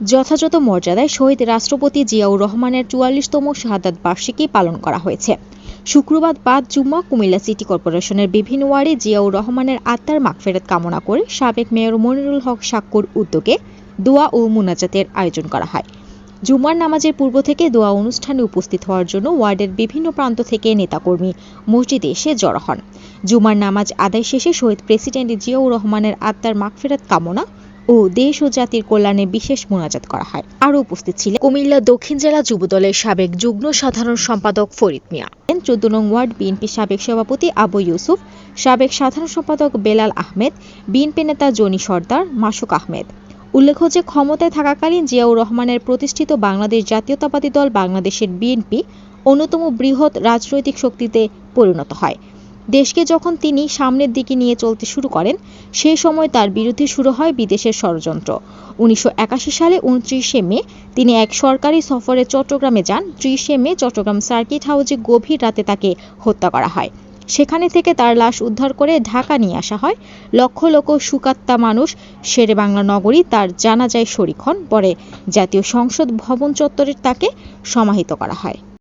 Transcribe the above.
যথাযথ মর্যাদায় শহীদ রাষ্ট্রপতি জিয়াউর রহমানের চুয়াল্লিশতম শাহাদাত বার্ষিকী পালন করা হয়েছে। শুক্রবার বাদ জুম্মা কুমিল্লা সিটি কর্পোরেশনের বিভিন্ন ওয়ার্ডে জিয়াউর রহমানের আত্মার মাগফেরত কামনা করে সাবেক মেয়র মনিরুল হক সাক্কুর উদ্যোগে দোয়া ও মুনাজাতের আয়োজন করা হয়। জুমার নামাজের পূর্ব থেকে দোয়া অনুষ্ঠানে উপস্থিত হওয়ার জন্য ওয়ার্ডের বিভিন্ন প্রান্ত থেকে নেতাকর্মী মসজিদে এসে জড়ো হন। জুমার নামাজ আদায় শেষে শহীদ প্রেসিডেন্ট জিয়াউর রহমানের আত্মার মাগফেরত কামনা ও দেশ ও জাতির কল্যাণে বিশেষ মোনাজাত করা হয়। আরও উপস্থিত ছিলেন কুমিল্লা দক্ষিণ জেলা যুবদলের সাবেক যুগ্ম সাধারণ সম্পাদক ফরিদ মিয়া। চোদ্দ নং ওয়ার্ড বিএনপি সাবেক সভাপতি আবু ইউসুফ, সাবেক সাধারণ সম্পাদক বেলাল আহমেদ, বিএনপি নেতা জনি সর্দার, মাসুক আহমেদ। উল্লেখ্য যে ক্ষমতায় থাকাকালীন জিয়াউর রহমানের প্রতিষ্ঠিত বাংলাদেশ জাতীয়তাবাদী দল বাংলাদেশের বিএনপি অন্যতম বৃহৎ রাজনৈতিক শক্তিতে পরিণত হয়। দেশকে যখন তিনি সামনের দিকে নিয়ে চলতে শুরু করেন সেই সময় তার বিরুদ্ধে শুরু হয় বিদেশের ষড়যন্ত্র। উনিশশো একাশি সালে উনত্রিশে মে তিনি এক সরকারি সফরে চট্টগ্রামে যান। ত্রিশে মে চট্টগ্রাম সার্কিট হাউসে গভীর রাতে তাকে হত্যা করা হয়। সেখানে থেকে তার লাশ উদ্ধার করে ঢাকা নিয়ে আসা হয়। লক্ষ লক্ষ সুকাত্তা মানুষ শেরে বাংলা নগরী তার জানাজায় শরিক হন। পরে জাতীয় সংসদ ভবন চত্বরে তাকে সমাহিত করা হয়।